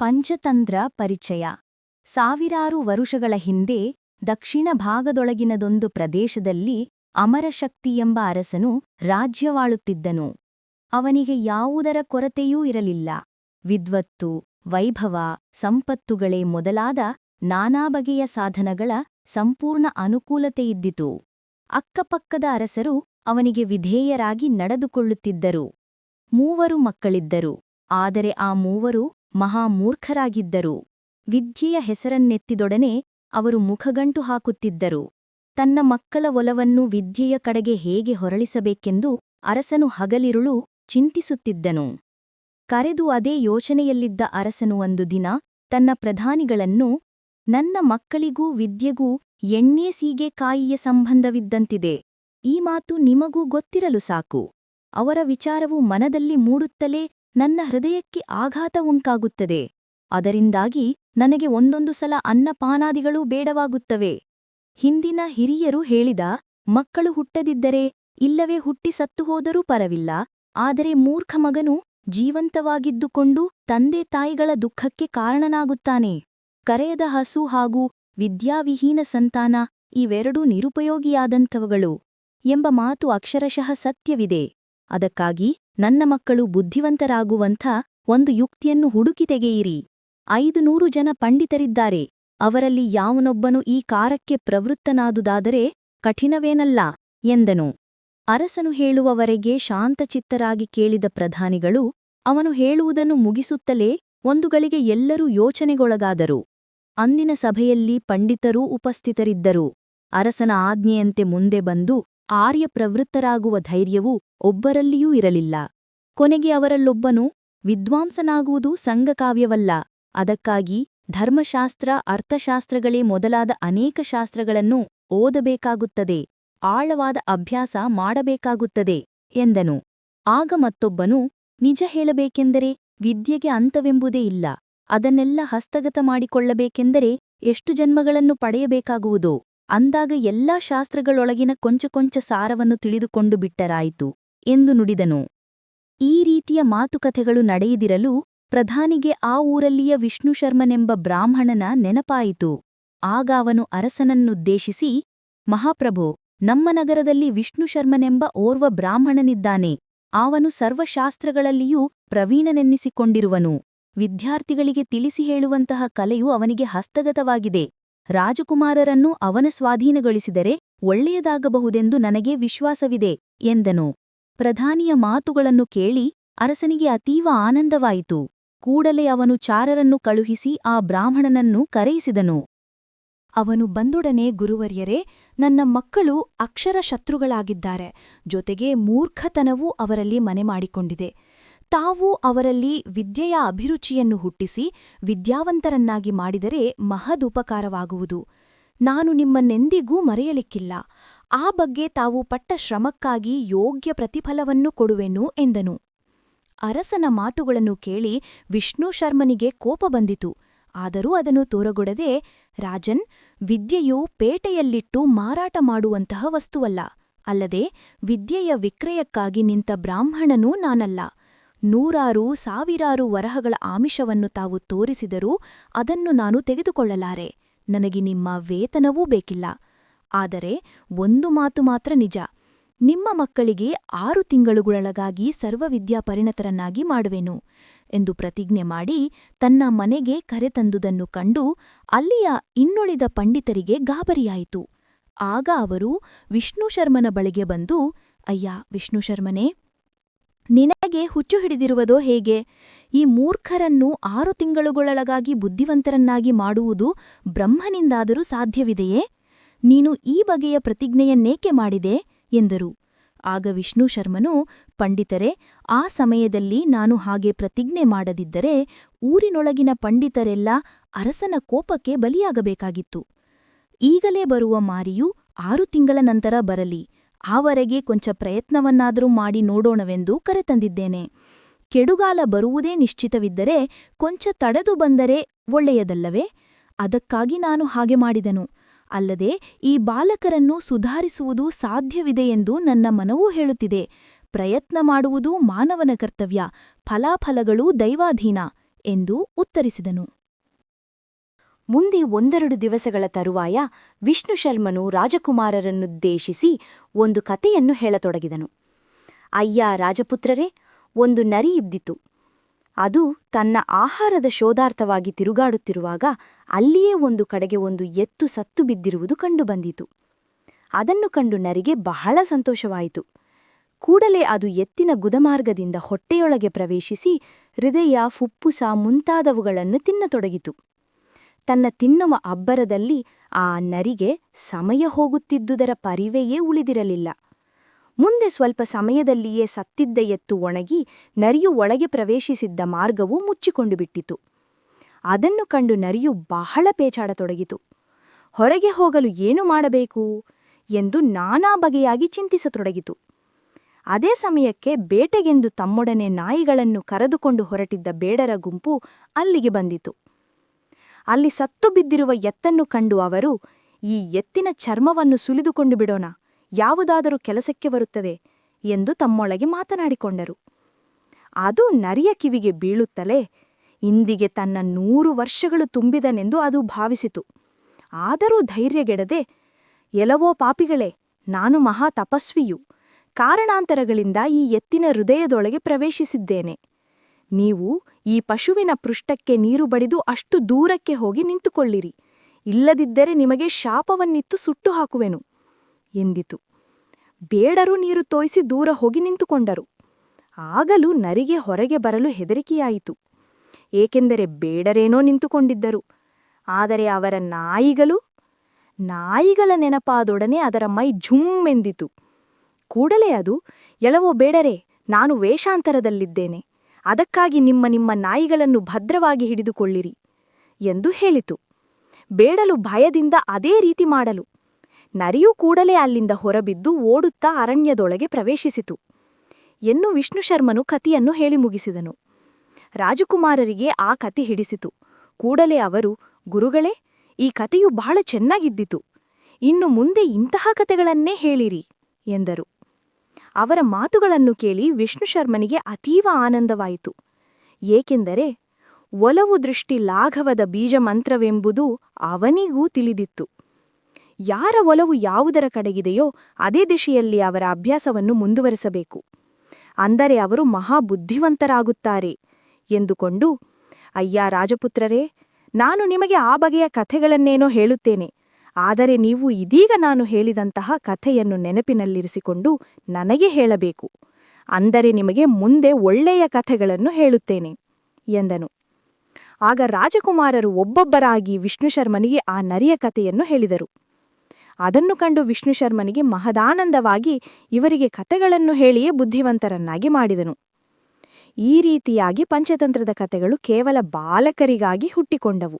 ಪಂಚತಂತ್ರ ಪರಿಚಯ. ಸಾವಿರಾರು ವರುಷಗಳ ಹಿಂದೆ ದಕ್ಷಿಣ ಭಾಗದೊಳಗಿನದೊಂದು ಪ್ರದೇಶದಲ್ಲಿ ಅಮರಶಕ್ತಿ ಎಂಬ ಅರಸನು ರಾಜ್ಯವಾಳುತ್ತಿದ್ದನು. ಅವನಿಗೆ ಯಾವುದರ ಕೊರತೆಯೂ ಇರಲಿಲ್ಲ. ವಿದ್ವತ್ತು, ವೈಭವ, ಸಂಪತ್ತುಗಳೇ ಮೊದಲಾದ ನಾನಾ ಬಗೆಯ ಸಾಧನಗಳ ಸಂಪೂರ್ಣ ಅನುಕೂಲತೆಯಿದ್ದಿತು. ಅಕ್ಕಪಕ್ಕದ ಅರಸರು ಅವನಿಗೆ ವಿಧೇಯರಾಗಿ ನಡೆದುಕೊಳ್ಳುತ್ತಿದ್ದರು. ಮೂವರು ಮಕ್ಕಳಿದ್ದರು. ಆದರೆ ಆ ಮೂವರು ಮಹಾಮೂರ್ಖರಾಗಿದ್ದರು. ವಿದ್ಯೆಯ ಹೆಸರನ್ನೆತ್ತಿದೊಡನೆ ಅವರು ಮುಖಗಂಟು ಹಾಕುತ್ತಿದ್ದರು. ತನ್ನ ಮಕ್ಕಳ ಒಲವನ್ನು ವಿದ್ಯೆಯ ಕಡೆಗೆ ಹೇಗೆ ಹೊರಳಿಸಬೇಕೆಂದು ಅರಸನು ಹಗಲಿರುಳು ಚಿಂತಿಸುತ್ತಿದ್ದನು. ಕರೆದು ಅದೇ ಯೋಚನೆಯಲ್ಲಿದ್ದ ಅರಸನು ಒಂದು ದಿನ ತನ್ನ ಪ್ರಧಾನಿಗಳನ್ನು, ನನ್ನ ಮಕ್ಕಳಿಗೂ ವಿದ್ಯೆಗೂ ಎಣ್ಣೆ ಸೀಗೆಕಾಯಿಯ ಸಂಬಂಧವಿದ್ದಂತಿದೆ. ಈ ಮಾತು ನಿಮಗೂ ಗೊತ್ತಿರಲು ಸಾಕು. ಅವರ ವಿಚಾರವು ಮನದಲ್ಲಿ ಮೂಡುತ್ತಲೇ ನನ್ನ ಹೃದಯಕ್ಕೆ ಆಘಾತ ಉಂಟಾಗುತ್ತದೆ. ಅದರಿಂದಾಗಿ ನನಗೆ ಒಂದೊಂದು ಸಲ ಅನ್ನಪಾನಾದಿಗಳೂ ಬೇಡವಾಗುತ್ತವೆ. ಹಿಂದಿನ ಹಿರಿಯರು ಹೇಳಿದ, ಮಕ್ಕಳು ಹುಟ್ಟದಿದ್ದರೆ ಇಲ್ಲವೇ ಹುಟ್ಟಿ ಸತ್ತು ಹೋದರೂ ಪರವಿಲ್ಲ, ಆದರೆ ಮೂರ್ಖ ಮಗನು ಜೀವಂತವಾಗಿದ್ದುಕೊಂಡು ತಂದೆ ತಾಯಿಗಳ ದುಃಖಕ್ಕೆ ಕಾರಣನಾಗುತ್ತಾನೆ. ಕರೆಯದ ಹಸು ಹಾಗೂ ವಿದ್ಯಾವಿಹೀನ ಸಂತಾನ ಇವೆರಡೂ ನಿರುಪಯೋಗಿಯಾದಂಥವುಗಳು ಎಂಬ ಮಾತು ಅಕ್ಷರಶಃ ಸತ್ಯವಿದೆ. ಅದಕ್ಕಾಗಿ ನನ್ನ ಮಕ್ಕಳು ಬುದ್ಧಿವಂತರಾಗುವಂಥ ಒಂದು ಯುಕ್ತಿಯನ್ನು ಹುಡುಕಿ ತೆಗೆಯಿರಿ. ಐದು ನೂರು ಜನ ಪಂಡಿತರಿದ್ದಾರೆ. ಅವರಲ್ಲಿ ಯಾವನೊಬ್ಬನು ಈ ಕಾರಕ್ಕೆ ಪ್ರವೃತ್ತನಾದುದಾದರೆ ಕಠಿಣವೇನಲ್ಲ ಎಂದನು. ಅರಸನು ಹೇಳುವವರೆಗೆ ಶಾಂತಚಿತ್ತರಾಗಿ ಕೇಳಿದ ಪ್ರಧಾನಿಗಳು ಅವನು ಹೇಳುವುದನ್ನು ಮುಗಿಸುತ್ತಲೇ ಒಂದು ಗಳಿಗೆ ಎಲ್ಲರೂ ಯೋಚನೆಗೊಳಗಾದರು. ಅಂದಿನ ಸಭೆಯಲ್ಲಿ ಪಂಡಿತರೂ ಉಪಸ್ಥಿತರಿದ್ದರು. ಅರಸನ ಆಜ್ಞೆಯಂತೆ ಮುಂದೆ ಬಂದು ಆರ್ಯಪ್ರವೃತ್ತರಾಗುವ ಧೈರ್ಯವೂ ಒಬ್ಬರಲ್ಲಿಯೂ ಇರಲಿಲ್ಲ. ಕೊನೆಗೆ ಅವರಲ್ಲೊಬ್ಬನು ವಿದ್ವಾಂಸನಾಗುವುದು ಸಂಘಕಾವ್ಯವಲ್ಲ. ಅದಕ್ಕಾಗಿ ಧರ್ಮಶಾಸ್ತ್ರ, ಅರ್ಥಶಾಸ್ತ್ರಗಳೇ ಮೊದಲಾದ ಅನೇಕ ಶಾಸ್ತ್ರಗಳನ್ನು ಓದಬೇಕಾಗುತ್ತದೆ. ಆಳವಾದ ಅಭ್ಯಾಸ ಮಾಡಬೇಕಾಗುತ್ತದೆ ಎಂದನು. ಆಗ ಮತ್ತೊಬ್ಬನು, ನಿಜ ಹೇಳಬೇಕೆಂದರೆ ವಿದ್ಯೆಗೆ ಅಂತವೆಂಬುದೇ ಇಲ್ಲ. ಅದನ್ನೆಲ್ಲ ಹಸ್ತಗತ ಮಾಡಿಕೊಳ್ಳಬೇಕೆಂದರೆ ಎಷ್ಟು ಜನ್ಮಗಳನ್ನು ಪಡೆಯಬೇಕಾಗುವುದೋ? ಅಂದಾಗ ಎಲ್ಲಾ ಶಾಸ್ತ್ರಗಳೊಳಗಿನ ಕೊಂಚ ಕೊಂಚ ಸಾರವನ್ನು ತಿಳಿದುಕೊಂಡು ಬಿಟ್ಟರಾಯಿತು. ಎಂದು ನುಡಿದನು. ಈ ರೀತಿಯ ಮಾತುಕತೆಗಳು ನಡೆಯದಿರಲು ಪ್ರಧಾನಿಗೆ ಆ ಊರಲ್ಲಿಯ ವಿಷ್ಣುಶರ್ಮನೆಂಬ ಬ್ರಾಹ್ಮಣನ ನೆನಪಾಯಿತು. ಆಗ ಅವನು ಅರಸನನ್ನುದ್ದೇಶಿಸಿ, ಮಹಾಪ್ರಭು, ನಮ್ಮ ನಗರದಲ್ಲಿ ವಿಷ್ಣುಶರ್ಮನೆಂಬ ಓರ್ವ ಬ್ರಾಹ್ಮಣನಿದ್ದಾನೆ. ಅವನು ಸರ್ವಶಾಸ್ತ್ರಗಳಲ್ಲಿಯೂ ಪ್ರವೀಣನೆನ್ನಿಸಿಕೊಂಡಿರುವನು. ವಿದ್ಯಾರ್ಥಿಗಳಿಗೆ ತಿಳಿಸಿ ಹೇಳುವಂತಹ ಕಲೆಯು ಅವನಿಗೆ ಹಸ್ತಗತವಾಗಿದೆ. ರಾಜಕುಮಾರರನ್ನು ಅವನ ಸ್ವಾಧೀನಗೊಳಿಸಿದರೆ ಒಳ್ಳೆಯದಾಗಬಹುದೆಂದು ನನಗೆ ವಿಶ್ವಾಸವಿದೆ, ಎಂದನು. ಪ್ರಧಾನಿಯ ಮಾತುಗಳನ್ನು ಕೇಳಿ ಅರಸನಿಗೆ ಅತೀವ ಆನಂದವಾಯಿತು. ಕೂಡಲೇ ಅವನು ಚಾರರನ್ನು ಕಳುಹಿಸಿ ಆ ಬ್ರಾಹ್ಮಣನನ್ನು ಕರೆಯಿಸಿದನು. ಅವನು ಬಂದೊಡನೆ ಗುರುವರ್ಯರೇ, ನನ್ನ ಮಕ್ಕಳು ಅಕ್ಷರ ಶತ್ರುಗಳಾಗಿದ್ದಾರೆ, ಜೊತೆಗೆ ಮೂರ್ಖತನವೂ ಅವರಲ್ಲಿ ಮನೆ ಮಾಡಿಕೊಂಡಿದೆ. ತಾವು ಅವರಲ್ಲಿ ವಿದ್ಯೆಯ ಅಭಿರುಚಿಯನ್ನು ಹುಟ್ಟಿಸಿ ವಿದ್ಯಾವಂತರನ್ನಾಗಿ ಮಾಡಿದರೆ ಮಹದುಪಕಾರವಾಗುವುದು. ನಾನು ನಿಮ್ಮನ್ನೆಂದಿಗೂ ಮರೆಯಲಿಕ್ಕಿಲ್ಲ. ಆ ಬಗ್ಗೆ ತಾವು ಪಟ್ಟ ಶ್ರಮಕ್ಕಾಗಿ ಯೋಗ್ಯ ಪ್ರತಿಫಲವನ್ನು ಕೊಡುವೆನು ಎಂದನು. ಅರಸನ ಮಾತುಗಳನ್ನು ಕೇಳಿ ವಿಷ್ಣು ಶರ್ಮನಿಗೆ ಕೋಪ ಬಂದಿತು. ಆದರೂ ಅದನ್ನು ತೋರಗೊಡದೆ, ರಾಜನ್, ವಿದ್ಯೆಯು ಪೇಟೆಯಲ್ಲಿಟ್ಟು ಮಾರಾಟ ಮಾಡುವಂತಹ ವಸ್ತುವಲ್ಲ. ಅಲ್ಲದೆ, ವಿದ್ಯೆಯ ವಿಕ್ರಯಕ್ಕಾಗಿ ನಿಂತ ಬ್ರಾಹ್ಮಣನೂ ನಾನಲ್ಲ. ನೂರಾರು ಸಾವಿರಾರು ವರಹಗಳ ಆಮಿಷವನ್ನು ತಾವು ತೋರಿಸಿದರೂ ಅದನ್ನು ನಾನು ತೆಗೆದುಕೊಳ್ಳಲಾರೆ. ನನಗೆ ನಿಮ್ಮ ವೇತನವೂ ಬೇಕಿಲ್ಲ. ಆದರೆ ಒಂದು ಮಾತು ಮಾತ್ರ ನಿಜ. ನಿಮ್ಮ ಮಕ್ಕಳಿಗೆ ಆರು ತಿಂಗಳುಗಳೊಳಗಾಗಿ ಸರ್ವವಿದ್ಯಾಪರಿಣತರನ್ನಾಗಿ ಮಾಡುವೆನು ಎಂದು ಪ್ರತಿಜ್ಞೆ ಮಾಡಿ ತನ್ನ ಮನೆಗೆ ಕರೆತಂದುದನ್ನು ಕಂಡು ಅಲ್ಲಿಯ ಇನ್ನುಳಿದ ಪಂಡಿತರಿಗೆ ಗಾಬರಿಯಾಯಿತು. ಆಗ ಅವರು ವಿಷ್ಣುಶರ್ಮನ ಬಳಿಗೆ ಬಂದು, ಅಯ್ಯ ವಿಷ್ಣುಶರ್ಮನೇ ನಿನಗೆ ಹುಚ್ಚು ಹಿಡಿದಿರುವುದೋ ಹೇಗೆ? ಈ ಮೂರ್ಖರನ್ನು ಆರು ತಿಂಗಳುಗಳೊಳಗಾಗಿ ಬುದ್ಧಿವಂತರನ್ನಾಗಿ ಮಾಡುವುದು ಬ್ರಹ್ಮನಿಂದಾದರೂ ಸಾಧ್ಯವಿದೆಯೇ? ನೀನು ಈ ಬಗೆಯ ಪ್ರತಿಜ್ಞೆಯನ್ನೇಕೆ ಮಾಡಿದೆ? ಎಂದರು. ಆಗ ವಿಷ್ಣು ಶರ್ಮನು, ಪಂಡಿತರೆ, ಆ ಸಮಯದಲ್ಲಿ ನಾನು ಹಾಗೆ ಪ್ರತಿಜ್ಞೆ ಮಾಡದಿದ್ದರೆ ಊರಿನೊಳಗಿನ ಪಂಡಿತರೆಲ್ಲ ಅರಸನ ಕೋಪಕ್ಕೆ ಬಲಿಯಾಗಬೇಕಾಗಿತ್ತು. ಈಗಲೇ ಬರುವ ಮಾರಿಯು ಆರು ತಿಂಗಳ ನಂತರ ಬರಲಿ. ಆವರೆಗೆ ಕೊಂಚ ಪ್ರಯತ್ನವನ್ನಾದರೂ ಮಾಡಿ ನೋಡೋಣವೆಂದು ಕರೆತಂದಿದ್ದೇನೆ. ಕೆಡುಗಾಲ ಬರುವುದೇ ನಿಶ್ಚಿತವಿದ್ದರೆ ಕೊಂಚ ತಡೆದು ಬಂದರೆ ಒಳ್ಳೆಯದಲ್ಲವೇ? ಅದಕ್ಕಾಗಿ ನಾನು ಹಾಗೆ ಮಾಡಿದನು. ಅಲ್ಲದೆ ಈ ಬಾಲಕರನ್ನು ಸುಧಾರಿಸುವುದು ಸಾಧ್ಯವಿದೆಯೆಂದು ನನ್ನ ಮನವೂ ಹೇಳುತ್ತಿದೆ. ಪ್ರಯತ್ನ ಮಾಡುವುದು ಮಾನವನ ಕರ್ತವ್ಯ, ಫಲಾಫಲಗಳೂ ದೈವಾಧೀನ, ಎಂದು ಉತ್ತರಿಸಿದನು. ಮುಂದೆ ಒಂದೆರಡು ದಿವಸಗಳ ತರುವಾಯ ವಿಷ್ಣು ಶರ್ಮನು ರಾಜಕುಮಾರರನ್ನುದ್ದೇಶಿಸಿ ಒಂದು ಕಥೆಯನ್ನು ಹೇಳತೊಡಗಿದನು. ಅಯ್ಯ ರಾಜಪುತ್ರರೇ, ಒಂದು ನರಿ ಇದ್ದಿತು ಅದು ತನ್ನ ಆಹಾರದ ಶೋಧಾರ್ಥವಾಗಿ ತಿರುಗಾಡುತ್ತಿರುವಾಗ ಅಲ್ಲಿಯೇ ಒಂದು ಕಡೆಗೆ ಒಂದು ಎತ್ತು ಸತ್ತು ಬಿದ್ದಿರುವುದು ಕಂಡುಬಂದಿತು ಅದನ್ನು ಕಂಡು ನರಿಗೆ ಬಹಳ ಸಂತೋಷವಾಯಿತು. ಕೂಡಲೇ ಅದು ಎತ್ತಿನ ಗುದಮಾರ್ಗದಿಂದ ಹೊಟ್ಟೆಯೊಳಗೆ ಪ್ರವೇಶಿಸಿ ಹೃದಯ, ಫುಪ್ಪುಸ ಮುಂತಾದವುಗಳನ್ನು ತಿನ್ನತೊಡಗಿತು. ತನ್ನ ತಿನ್ನುವ ಅಬ್ಬರದಲ್ಲಿ ಆ ನರಿಗೆ ಸಮಯ ಹೋಗುತ್ತಿದ್ದುದರ ಪರಿವೆಯೇ ಉಳಿದಿರಲಿಲ್ಲ. ಮುಂದೆ ಸ್ವಲ್ಪ ಸಮಯದಲ್ಲಿಯೇ ಸತ್ತಿದ್ದ ಎತ್ತು ಒಣಗಿ ನರಿಯು ಒಳಗೆ ಪ್ರವೇಶಿಸಿದ್ದ ಮಾರ್ಗವು ಮುಚ್ಚಿಕೊಂಡು ಬಿಟ್ಟಿತು ಅದನ್ನು ಕಂಡು ನರಿಯು ಬಹಳ ಪೇಚಾಡತೊಡಗಿತು. ಹೊರಗೆ ಹೋಗಲು ಏನು ಮಾಡಬೇಕು ಎಂದು ನಾನಾ ಬಗೆಯಾಗಿ ಚಿಂತಿಸತೊಡಗಿತು. ಅದೇ ಸಮಯಕ್ಕೆ ಬೇಟೆಗೆಂದು ತಮ್ಮೊಡನೆ ನಾಯಿಗಳನ್ನು ಕರೆದುಕೊಂಡು ಹೊರಟಿದ್ದ ಬೇಡರ ಗುಂಪು ಅಲ್ಲಿಗೆ ಬಂದಿತು. ಅಲ್ಲಿ ಸತ್ತು ಬಿದ್ದಿರುವ ಎತ್ತನ್ನು ಕಂಡು ಅವರು, ಈ ಎತ್ತಿನ ಚರ್ಮವನ್ನು ಸುಲಿದುಕೊಂಡು ಬಿಡೋಣ, ಯಾವುದಾದರೂ ಕೆಲಸಕ್ಕೆ ಬರುತ್ತದೆ ಎಂದು ತಮ್ಮೊಳಗೆ ಮಾತನಾಡಿಕೊಂಡರು. ಅದು ನರಿಯ ಕಿವಿಗೆ ಬೀಳುತ್ತಲೇ ಇಂದಿಗೆ ತನ್ನ ನೂರು ವರ್ಷಗಳು ತುಂಬಿದನೆಂದು ಅದು ಭಾವಿಸಿತು. ಆದರೂ ಧೈರ್ಯಗೆಡದೆ ಎಲವೋ ಪಾಪಿಗಳೇ, ನಾನು ಮಹಾ ತಪಸ್ವಿಯು, ಕಾರಣಾಂತರಗಳಿಂದ ಈ ಎತ್ತಿನ ಹೃದಯದೊಳಗೆ ಪ್ರವೇಶಿಸಿದ್ದೇನೆ. ನೀವು ಈ ಪಶುವಿನ ಪೃಷ್ಠಕ್ಕೆ ನೀರು ಬಡಿದು ಅಷ್ಟು ದೂರಕ್ಕೆ ಹೋಗಿ ನಿಂತುಕೊಳ್ಳಿರಿ. ಇಲ್ಲದಿದ್ದರೆ ನಿಮಗೆ ಶಾಪವನ್ನಿತ್ತು ಸುಟ್ಟು ಹಾಕುವೆನು ಎಂದಿತು. ಬೇಡರು ನೀರು ತೋಯಿಸಿ ದೂರ ಹೋಗಿ ನಿಂತುಕೊಂಡರು. ಆಗಲೂ ನರಿಗೆ ಹೊರಗೆ ಬರಲು ಹೆದರಿಕೆಯಾಯಿತು. ಏಕೆಂದರೆ ಬೇಡರೇನೋ ನಿಂತುಕೊಂಡಿದ್ದರು. ಆದರೆ ಅವರ ನಾಯಿಗಳು, ನಾಯಿಗಳ ನೆನಪಾದೊಡನೆ ಅದರ ಮೈ ಝುಮ್ಮೆಂದಿತು ಕೂಡಲೇ ಅದು, ಎಳವೋ ಬೇಡರೆ, ನಾನು ವೇಷಾಂತರದಲ್ಲಿದ್ದೇನೆ. ಅದಕ್ಕಾಗಿ ನಿಮ್ಮ ನಿಮ್ಮ ನಾಯಿಗಳನ್ನು ಭದ್ರವಾಗಿ ಹಿಡಿದುಕೊಳ್ಳಿರಿ ಎಂದು ಹೇಳಿತು. ಬೇಡಲು ಭಯದಿಂದ ಅದೇ ರೀತಿ ಮಾಡಲು. ನರಿಯೂ ಕೂಡಲೇ ಅಲ್ಲಿಂದ ಹೊರಬಿದ್ದು ಓಡುತ್ತಾ ಅರಣ್ಯದೊಳಗೆ ಪ್ರವೇಶಿಸಿತು. ಎನ್ನು ವಿಷ್ಣುಶರ್ಮನು ಕತಿಯನ್ನು ಹೇಳಿ ಮುಗಿಸಿದನು. ರಾಜಕುಮಾರರಿಗೆ ಆ ಕತಿ ಹಿಡಿಸಿತು. ಕೂಡಲೇ ಅವರು, ಗುರುಗಳೇ, ಈ ಕತೆಯು ಬಹಳ ಚೆನ್ನಾಗಿದ್ದಿತು. ಇನ್ನು ಮುಂದೆ ಇಂತಹ ಕತೆಗಳನ್ನೇ ಹೇಳಿರಿ, ಎಂದರು. ಅವರ ಮಾತುಗಳನ್ನು ಕೇಳಿ ವಿಷ್ಣು ಶರ್ಮನಿಗೆ ಅತೀವ ಆನಂದವಾಯಿತು. ಏಕೆಂದರೆ, ಒಲವು ದೃಷ್ಟಿ ಲಾಘವದ ಬೀಜಮಂತ್ರವೆಂಬುದು ಅವನಿಗೂ ತಿಳಿದಿತ್ತು. ಯಾರ ಒಲವು ಯಾವುದರ ಕಡೆಗಿದೆಯೋ ಅದೇ ದಿಶೆಯಲ್ಲಿ ಅವರ ಅಭ್ಯಾಸವನ್ನು ಮುಂದುವರೆಸಬೇಕು. ಅಂದರೆ ಅವರು ಮಹಾಬುದ್ಧಿವಂತರಾಗುತ್ತಾರೆ ಎಂದುಕೊಂಡು, ಅಯ್ಯ ರಾಜಪುತ್ರರೇ, ನಾನು ನಿಮಗೆ ಆ ಬಗೆಯ ಕಥೆಗಳನ್ನೇನೋ ಹೇಳುತ್ತೇನೆ. ಆದರೆ ನೀವು ಇದೀಗ ನಾನು ಹೇಳಿದಂತಹ ಕಥೆಯನ್ನು ನೆನಪಿನಲ್ಲಿರಿಸಿಕೊಂಡು ನನಗೆ ಹೇಳಬೇಕು. ಅಂದರೆ ನಿಮಗೆ ಮುಂದೆ ಒಳ್ಳೆಯ ಕಥೆಗಳನ್ನು ಹೇಳುತ್ತೇನೆ, ಎಂದನು. ಆಗ ರಾಜಕುಮಾರರು ಒಬ್ಬೊಬ್ಬರಾಗಿ ವಿಷ್ಣುಶರ್ಮನಿಗೆ ಆ ನರಿಯ ಕಥೆಯನ್ನು ಹೇಳಿದರು. ಅದನ್ನು ಕಂಡು ವಿಷ್ಣುಶರ್ಮನಿಗೆ ಮಹದಾನಂದವಾಗಿ ಇವರಿಗೆ ಕಥೆಗಳನ್ನು ಹೇಳಿಯೇ ಬುದ್ಧಿವಂತರನ್ನಾಗಿ ಮಾಡಿದನು. ಈ ರೀತಿಯಾಗಿ ಪಂಚತಂತ್ರದ ಕಥೆಗಳು ಕೇವಲ ಬಾಲಕರಿಗಾಗಿ ಹುಟ್ಟಿಕೊಂಡವು.